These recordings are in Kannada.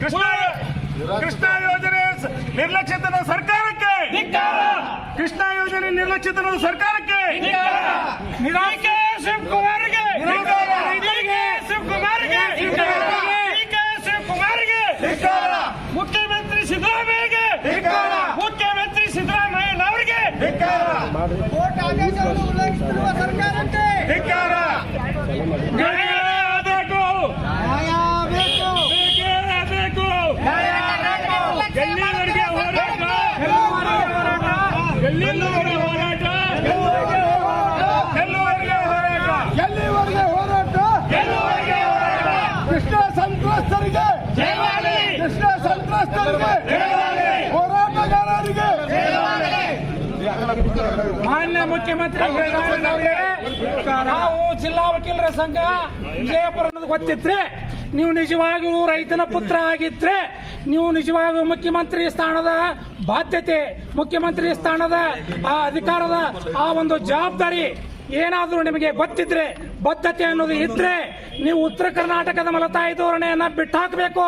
ಕೃಷ್ಣ ಕೃಷ್ಣ ಯೋಜನೆ ನಿರ್ಲಕ್ಷಿತ ನಿರ್ಲಕ್ಷ್ಯತನ ಸರ್ಕಾರಕ್ಕೆ! ಕೃಷ್ಣ ಯೋಜನೆ ನಿರ್ಲಕ್ಷ್ಯತನ ಸರ್ಕಾರಕ್ಕೆ! ಡಿಕೆ ಶಿವಕುಮಾರ್ಗೆ ಡಿಕೆ ಶಿವಕುಮಾರ್ಗೆ ಡಿಕೆ ಶಿವಕುಮಾರ್ಗೆ ಮುಖ್ಯಮಂತ್ರಿ ಸಿದ್ದರಾಮಯ್ಯಗೆ ಮುಖ್ಯಮಂತ್ರಿ ಸಿದ್ದರಾಮಯ್ಯನವರಿಗೆ ಕೋರ್ಟ್ ಆದೇಶವನ್ನು ಉಲ್ಲಂಘಿಸಿರುವ ಸರ್ಕಾರಕ್ಕೆ ಧಿಕ್ಕಾರ. ನ್ಯಾಯ ಬೇಕು. ನ್ಯಾಯ ಬೇಕು ಬೇಕೇ ಬೇಕು. ಎಲ್ಲಿವರೆಗೆ ಹೋರಾಟ ಎಲ್ಲಿವರೆಗೆ ಹೋರಾಟ ಎಲ್ಲಿವರೆಗೆ ಹೋರಾಟ ಎಲ್ಲಿವರೆಗೆ ಹೋರಾಟ ಎಲ್ಲಿವರೆಗೆ ಹೋರಾಟ ಕೃಷ್ಣ ಸಂತ್ರಸ್ತರಿಗೆ ಜಯವಾಗಲಿ. ಕೃಷ್ಣ ಸಂತ್ರಸ್ತರಿಗೆ ಜಯವಾಗಲಿ. ಹೋರಾಟಗಾರರಿಗೆ ಮಾನ್ಯ ಮುಖ್ಯಮಂತ್ರಿ ನಾವು ಜಿಲ್ಲಾ ವಕೀಲರ ಸಂಘ. ವಿಜಯಪುರ ಗೊತ್ತಿದ್ರೆ ನೀವು ನಿಜವಾಗಿಯೂ ರೈತನ ಪುತ್ರ ಆಗಿದ್ರೆ ನೀವು ನಿಜವಾಗಿಯೂ ಮುಖ್ಯಮಂತ್ರಿ ಸ್ಥಾನದ ಬಾಧ್ಯತೆ, ಮುಖ್ಯಮಂತ್ರಿ ಸ್ಥಾನದ ಆ ಅಧಿಕಾರದ ಆ ಒಂದು ಜವಾಬ್ದಾರಿ ಏನಾದರೂ ನಿಮಗೆ ಗೊತ್ತಿದ್ರೆ, ಬದ್ಧತೆ ಅನ್ನೋದು ಇದ್ರೆ ನೀವು ಉತ್ತರ ಕರ್ನಾಟಕದ ಮಲತಾಯಿ ಧೋರಣೆಯನ್ನ ಬಿಟ್ಟಾಕಬೇಕು.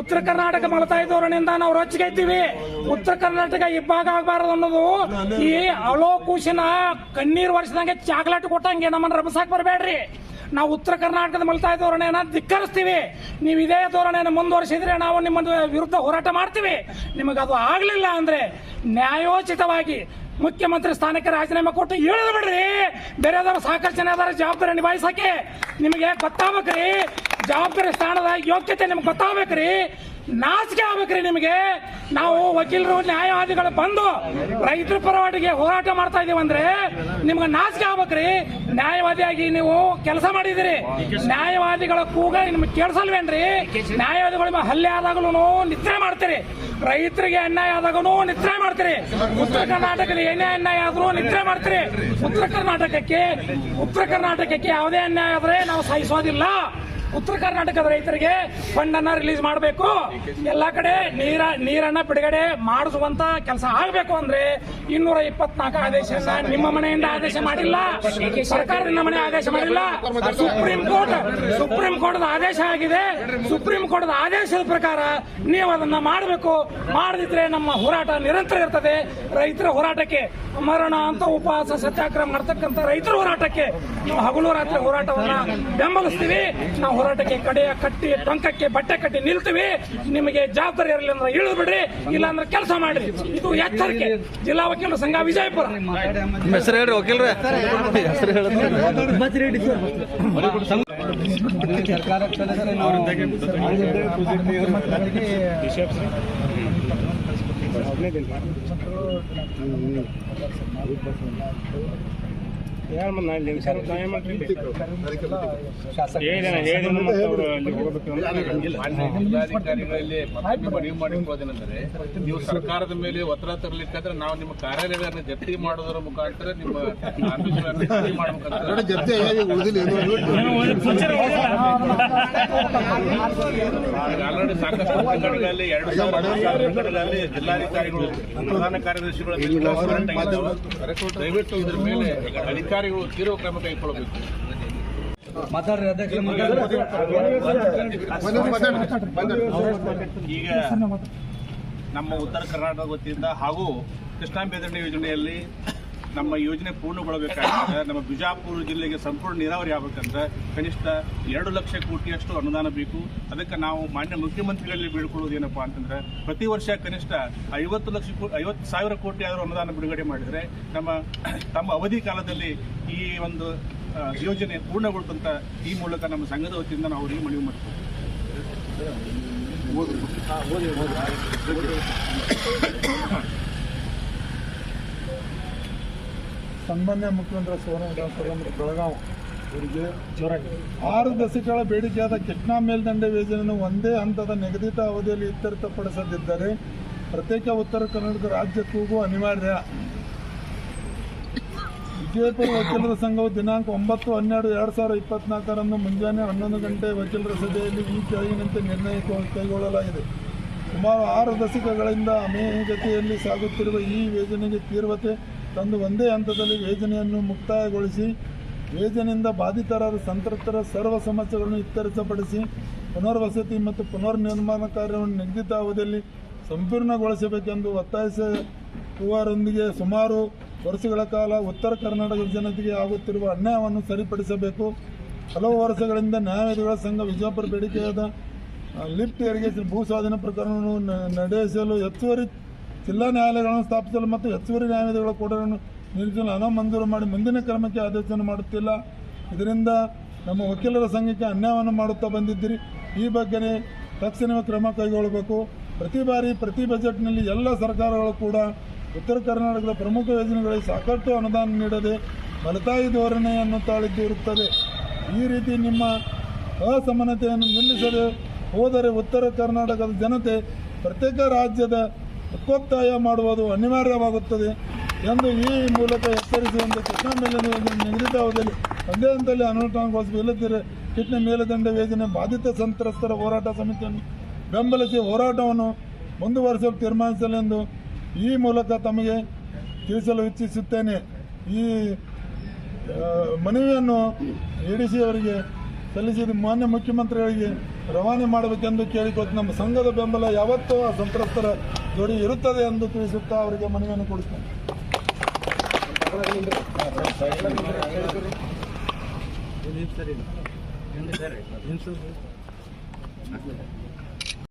ಉತ್ತರ ಕರ್ನಾಟಕ ಮಲತಾಯಿ ಧೋರಣೆಯಿಂದ ನಾವು ರೊಚ್ಚಿಗೆ ಇದ್ದೀವಿ. ಉತ್ತರ ಕರ್ನಾಟಕ ಇಬ್ಬಾಗ ಆಗಬಾರದು ಅನ್ನೋದು ಈ ಅಲೋಕೂಶನ ಕಣ್ಣೀರು ವರ್ಷದಂಗೆ ಚಾಕ್ಲೇಟ್ ಕೊಟ್ಟಂಗೆ ನಮ್ಮನ್ನ ರಭಸಾಕ್ ಬರಬೇಡ್ರಿ. ನಾವು ಉತ್ತರ ಕರ್ನಾಟಕದ ಮಲತಾಯಿ ಧೋರಣೆಯನ್ನು ಧಿಕ್ಕರಿಸ್ತೀವಿ. ನೀವು ಇದೇ ಧೋರಣೆಯನ್ನು ಮುಂದುವರಿಸಿದ್ರೆ ನಾವು ನಿಮ್ಮ ವಿರುದ್ಧ ಹೋರಾಟ ಮಾಡ್ತೀವಿ. ನಿಮಗೆ ಅದು ಆಗಲಿಲ್ಲ ಅಂದರೆ ನ್ಯಾಯೋಚಿತವಾಗಿ ಮುಖ್ಯಮಂತ್ರಿ ಸ್ಥಾನಕ್ಕೆ ರಾಜೀನಾಮೆ ಕೊಟ್ಟು ಇಳಿದು ಬಿಡ್ರಿ. ಅದರ ಸಾಕಷ್ಟು ಜನ ಅದರ ಜವಾಬ್ದಾರಿ ನಿಭಾಯಿಸಕ್ಕೆ. ನಿಮಗೆ ಗೊತ್ತಾಗ್ಬೇಕ್ರಿ. ಜವಾಬ್ದಾರಿ ಸ್ಥಾನದ ಯೋಗ್ಯತೆ ನಿಮ್ಗೆ ಗೊತ್ತಾಗ್ಬೇಕ್ರಿ. ನಾಚಿಕೆ ಆಗ್ಬೇಕ್ರಿ ನಿಮಗೆ. ನಾವು ವಕೀಲರು, ನ್ಯಾಯವಾದಿಗಳು ಬಂದು ರೈತರ ಪರವಾಗಿ ಹೋರಾಟ ಮಾಡ್ತಾ ಇದೀವಿ ಅಂದ್ರೆ ನಿಮ್ಗೆ ನಾಚಿಕೆ ಆಗ್ಬೇಕ್ರಿ. ನ್ಯಾಯವಾದಿಯಾಗಿ ನೀವು ಕೆಲಸ ಮಾಡಿದಿರಿ ನ್ಯಾಯವಾದಿಗಳ ಕೂಗ ನಿಮ್ಗೆ ಕೇಳಿಸಲ್ವೇನ್ರಿ? ನ್ಯಾಯವಾದಿಗಳ ಹಲ್ಲೆ ಆದಾಗಲೂ ನಿದ್ರೆ ಮಾಡ್ತೀರಿ. ರೈತರಿಗೆ ಅನ್ಯಾಯ ಆದಾಗೂ ನಿದ್ರೆ ಮಾಡ್ತೀರಿ. ಉತ್ತರ ಕರ್ನಾಟಕದ ಏನೇ ಅನ್ಯಾಯ ಆದ್ರೂ ನಿದ್ರೆ ಮಾಡ್ತೀರಿ. ಉತ್ತರ ಕರ್ನಾಟಕಕ್ಕೆ ಉತ್ತರ ಕರ್ನಾಟಕಕ್ಕೆ ಯಾವುದೇ ಅನ್ಯಾಯ ಆದ್ರೆ ನಾವು ಸಹಿಸೋದಿಲ್ಲ. ಉತ್ತರ ಕರ್ನಾಟಕದ ರೈತರಿಗೆ ಫಂಡ್ ಅನ್ನ ರಿಲೀಸ್ ಮಾಡಬೇಕು. ಎಲ್ಲಾ ಕಡೆ ನೀರ, ನೀರನ್ನ ಬಿಡುಗಡೆ ಮಾಡಿಸುವಂತ ಕೆಲಸ ಆಗಬೇಕು ಅಂದ್ರೆ ಇನ್ನೂರ ಇಪ್ಪತ್ನಾಲ್ಕು ಆದೇಶ ನಿಮ್ಮ ಮನೆಯಿಂದ ಆದೇಶ ಮಾಡಿಲ್ಲ. ಸರ್ಕಾರದಿಂದ ಮನೆ ಆದೇಶ ಮಾಡಿಲ್ಲ. ಸುಪ್ರೀಂ ಕೋರ್ಟ್ ಸುಪ್ರೀಂ ಕೋರ್ಟ್ ಆದೇಶ ಆಗಿದೆ. ಸುಪ್ರೀಂ ಕೋರ್ಟ್ ಆದೇಶದ ಪ್ರಕಾರ ನೀವು ಅದನ್ನ ಮಾಡಬೇಕು. ಮಾಡದಿದ್ರೆ ನಮ್ಮ ಹೋರಾಟ ನಿರಂತರ ಇರ್ತದೆ. ರೈತರ ಹೋರಾಟಕ್ಕೆ ಮರಣ ಅಂತ ಉಪವಾಸ, ಸತ್ಯಾಗ್ರಹ ಮಾಡ್ತಕ್ಕಂಥ ರೈತರ ಹೋರಾಟಕ್ಕೆ ನಾವು ಹಗಲು ರಾತ್ರಿ ಹೋರಾಟವನ್ನ ಬೆಂಬಲಿಸ್ತೀವಿ. ನಾವು ಹೋರಾಟಕ್ಕೆ ಕಡೆಯ ಕಟ್ಟಿ ಟೊಂಕಕ್ಕೆ ಬಟ್ಟೆ ಕಟ್ಟಿ ನಿಲ್ತೀವಿ. ನಿಮಗೆ ಜವಾಬ್ದಾರಿ ಇರಲಿ ಅಂದ್ರೆ ಇಳಿದ್ಬಿಡ್ರಿ ಇಲ್ಲ ಅಂದ್ರೆ ಕೆಲಸ ಮಾಡ್ರಿ. ಇದು ಎಚ್ಚರಿಕೆ. ಜಿಲ್ಲಾ ವಕೀಲರ ಸಂಘ ವಿಜಯಪುರ. ಹೆಸರು ಹೇಳ್ರಿ ವಕೀಲ್ರೆ. ಹೆಸರು ಜಿಲ್ಲಾಧಿಕಾರಿಗಳಲ್ಲಿ ಮತ್ತೊಮ್ಮೆ ಮನವಿ ಮಾಡಿಕೊಳ್ಳೋದೇನೆಂದರೆ ನೀವು ಸರ್ಕಾರದ ಮೇಲೆ ಒತ್ತಡ ತರಲಿಕ್ಕಾದ್ರೆ ನಾವು ನಿಮ್ಮ ಕಾರ್ಯಾಲಯಗಳನ್ನ ಜಪ್ತಿ ಮಾಡೋದರ ಮುಖಾಂತರ ನಿಮ್ಮ ಆಫೀಸ್ಗಳನ್ನು ಖಾಲಿ ಮಾಡ್ಬೇಕಂತ. ಆಲ್ರೆಡಿ ಸಾಕಷ್ಟು ಪ್ರಕರಣಗಳಲ್ಲಿ ಎರಡು ಸಾವಿರ ಮೂರು ಸಾವಿರ ಪ್ರಕರಣಗಳಲ್ಲಿ ಜಿಲ್ಲಾಧಿಕಾರಿಗಳು ಪ್ರಧಾನ ಕಾರ್ಯದರ್ಶಿಗಳು ದಯವಿಟ್ಟು ಇದ್ರ ಮೇಲೆ ಅಧಿಕಾರಿಗಳು ತೀವ್ರ ಕ್ರಮ ಕೈಗೊಳ್ಳಬೇಕು ಈಗ ನಮ್ಮ ಉತ್ತರ ಕರ್ನಾಟಕ ವತಿಯಿಂದ ಹಾಗೂ ಕೃಷ್ಣಾ ಬೇದಣ್ಣೆ ಯೋಜನೆಯಲ್ಲಿ ನಮ್ಮ ಯೋಜನೆ ಪೂರ್ಣಗೊಳ್ಳಬೇಕಾದ್ರೆ ನಮ್ಮ ಬಿಜಾಪುರ ಜಿಲ್ಲೆಗೆ ಸಂಪೂರ್ಣ ನೀರಾವರಿ ಆಗಬೇಕಂದ್ರೆ ಕನಿಷ್ಠ ಎರಡು ಲಕ್ಷ ಕೋಟಿಯಷ್ಟು ಅನುದಾನ ಬೇಕು. ಅದಕ್ಕೆ ನಾವು ಮಾನ್ಯ ಮುಖ್ಯಮಂತ್ರಿಗಳಲ್ಲಿ ಬೀಳ್ಕೊಳ್ಳೋದು ಏನಪ್ಪಾ ಅಂತಂದ್ರೆ ಪ್ರತಿ ವರ್ಷ ಕನಿಷ್ಠ ಐವತ್ತು ಲಕ್ಷ ಐವತ್ತು ಸಾವಿರ ಕೋಟಿ ಆದರೂ ಅನುದಾನ ಬಿಡುಗಡೆ ಮಾಡಿದರೆ ನಮ್ಮ ತಮ್ಮ ಅವಧಿ ಕಾಲದಲ್ಲಿ ಈ ಒಂದು ಯೋಜನೆ ಪೂರ್ಣಗೊಳ್ತಂತ ಈ ಮೂಲಕ ನಮ್ಮ ಸಂಘದ ವತಿಯಿಂದ ನಾವು ಅವರಿಗೆ ಮನವಿ ಮಾಡ್ತೀವಿ. ಸನ್ಮಾನ್ಯ ಮುಖ್ಯಮಂತ್ರಿ ವಿಧಾನಸಭಾ ಮತ್ತು ಬೆಳಗಾವಿ ಅವರಿಗೆ ಆರು ದಶಕಗಳ ಬೇಡಿಕೆಯಾದ ಕೆಟ್ನಾ ಮೇಲ್ದಂಡೆ ಯೋಜನೆಯನ್ನು ಒಂದೇ ಹಂತದ ನಿಗದಿತ ಅವಧಿಯಲ್ಲಿ ಇತ್ಯರ್ಥಪಡಿಸದಿದ್ದರೆ ಪ್ರತ್ಯೇಕ ಉತ್ತರ ಕರ್ನಾಟಕ ರಾಜ್ಯ ಕೂಗು ಅನಿವಾರ್ಯ. ವಿಜಯಪುರ ವಕೀಲರ ಸಂಘವು ದಿನಾಂಕ ಒಂಬತ್ತು, ಹನ್ನೆರಡು, ಎರಡು ಸಾವಿರದ ಇಪ್ಪತ್ನಾಲ್ಕರಂದು ಮುಂಜಾನೆ ಹನ್ನೊಂದು ಗಂಟೆ ವಕೀಲರ ಸಭೆಯಲ್ಲಿ ಈ ಕೆಳಗಿನಂತೆ ನಿರ್ಣಯ ಕೈಗೊಳ್ಳಲಾಗಿದೆ. ಸುಮಾರು ಆರು ದಶಕಗಳಿಂದ ಅಮೇಗತಿಯಲ್ಲಿ ಸಾಗುತ್ತಿರುವ ಈ ಯೋಜನೆಗೆ ತೀವ್ರತೆ ತಂದು ಒಂದೇ ಹಂತದಲ್ಲಿ ಯೋಜನೆಯನ್ನು ಮುಕ್ತಾಯಗೊಳಿಸಿ, ಯೋಜನೆಯಿಂದ ಬಾಧಿತರಾದ ಸಂತ್ರಸ್ತರ ಸರ್ವ ಸಮಸ್ಯೆಗಳನ್ನು ಇತ್ಯರ್ಥಪಡಿಸಿ ಪುನರ್ವಸತಿ ಮತ್ತು ಪುನರ್ ನಿರ್ಮಾಣ ಕಾರ್ಯವನ್ನು ನಿಗದಿತ ಅವಧಿಯಲ್ಲಿ ಸಂಪೂರ್ಣಗೊಳಿಸಬೇಕೆಂದು ಒತ್ತಾಯಿಸುವರೊಂದಿಗೆ ಸುಮಾರು ವರ್ಷಗಳ ಕಾಲ ಉತ್ತರ ಕರ್ನಾಟಕದ ಜನತೆಗೆ ಆಗುತ್ತಿರುವ ಅನ್ಯಾಯವನ್ನು ಸರಿಪಡಿಸಬೇಕು. ಹಲವು ವರ್ಷಗಳಿಂದ ನ್ಯಾಯವಾದಿಗಳ ಸಂಘ ವಿಜಯಪುರ ಬೇಡಿಕೆಯಾದ ಲಿಫ್ಟ್ ಇರಿಗೇಷನ್ ಭೂ ಸ್ವಾಧೀನ ಪ್ರಕರಣವನ್ನು ನಡೆಸಲು ಹೆಚ್ಚುವರಿ ಜಿಲ್ಲಾ ನ್ಯಾಯಾಲಯಗಳನ್ನು ಸ್ಥಾಪಿಸಲು ಮತ್ತು ಹೆಚ್ಚುವರಿ ನ್ಯಾಯಾಲಯಗಳ ಕೋಟೆಗಳನ್ನು ನಿರ್ಮಿಸಲು ಹಣ ಮಂಜೂರು ಮಾಡಿ ಮುಂದಿನ ಕ್ರಮಕ್ಕೆ ಆದೇಶವನ್ನು ಮಾಡುತ್ತಿಲ್ಲ. ಇದರಿಂದ ನಮ್ಮ ವಕೀಲರ ಸಂಘಕ್ಕೆ ಅನ್ಯಾಯವನ್ನು ಮಾಡುತ್ತಾ ಬಂದಿದ್ದೀರಿ. ಈ ಬಗ್ಗೆನೇ ತಕ್ಷಣವೇ ಕ್ರಮ ಕೈಗೊಳ್ಳಬೇಕು. ಪ್ರತಿ ಬಾರಿ, ಪ್ರತಿ ಬಜೆಟ್ನಲ್ಲಿ ಎಲ್ಲ ಸರ್ಕಾರಗಳು ಕೂಡ ಉತ್ತರ ಕರ್ನಾಟಕದ ಪ್ರಮುಖ ಯೋಜನೆಗಳಿಗೆ ಸಾಕಷ್ಟು ಅನುದಾನ ನೀಡದೆ ಮಲತಾಯಿ ಧೋರಣೆಯನ್ನು ತಾಳಿದ್ದು ಇರುತ್ತದೆ. ಈ ರೀತಿ ನಿಮ್ಮ ಅಸಮಾನತೆಯನ್ನು ನಿಲ್ಲಿಸದೆ ಹೋದರೆ ಉತ್ತರ ಕರ್ನಾಟಕದ ಜನತೆ ಪ್ರತ್ಯೇಕ ರಾಜ್ಯದ ಹಕ್ಕೊತ್ತಾಯ ಮಾಡುವುದು ಅನಿವಾರ್ಯವಾಗುತ್ತದೆ ಎಂದು ಈ ಮೂಲಕ ಎಚ್ಚರಿಸುವಂತೆ ಕೃಷ್ಣಾ ಮೇಲಿನ ನಿಗದಿತ ಅವಧಿಯಲ್ಲಿ, ಒಂದೇ ಹಂತದಲ್ಲಿ ಅನುಷ್ಠಾನಗೊಳಿಸಿ ಇಲ್ಲದಿದ್ದರೆ ಕಿಟ್ನ ಮೇಲದಂಡ ಯೋಜನೆ ಬಾಧಿತ ಸಂತ್ರಸ್ತರ ಹೋರಾಟ ಸಮಿತಿಯನ್ನು ಬೆಂಬಲಿಸಿ ಹೋರಾಟವನ್ನು ಮುಂದುವರಿಸಲು ತೀರ್ಮಾನಿಸಲೆಂದು ಈ ಮೂಲಕ ತಮಗೆ ತಿಳಿಸಲು ಇಚ್ಛಿಸುತ್ತೇನೆ. ಈ ಮನವಿಯನ್ನು ಎಡಿಸಿ ಅವರಿಗೆ ಸಲ್ಲಿಸಿದ ಮಾನ್ಯ ಮುಖ್ಯಮಂತ್ರಿಗಳಿಗೆ ರವಾನೆ ಮಾಡಬೇಕೆಂದು ಕೇಳಿಕೊಟ್ಟು ನಮ್ಮ ಸಂಘದ ಬೆಂಬಲ ಯಾವತ್ತೂ ಆ ಸಂತ್ರಸ್ತರ ಜೋಡಿ ಇರುತ್ತದೆ ಎಂದು ತಿಳಿಸುತ್ತಾ ಅವರಿಗೆ ಮನವಿಯನ್ನು ಕೊಡುತ್ತೇನೆ. ಸರಿ.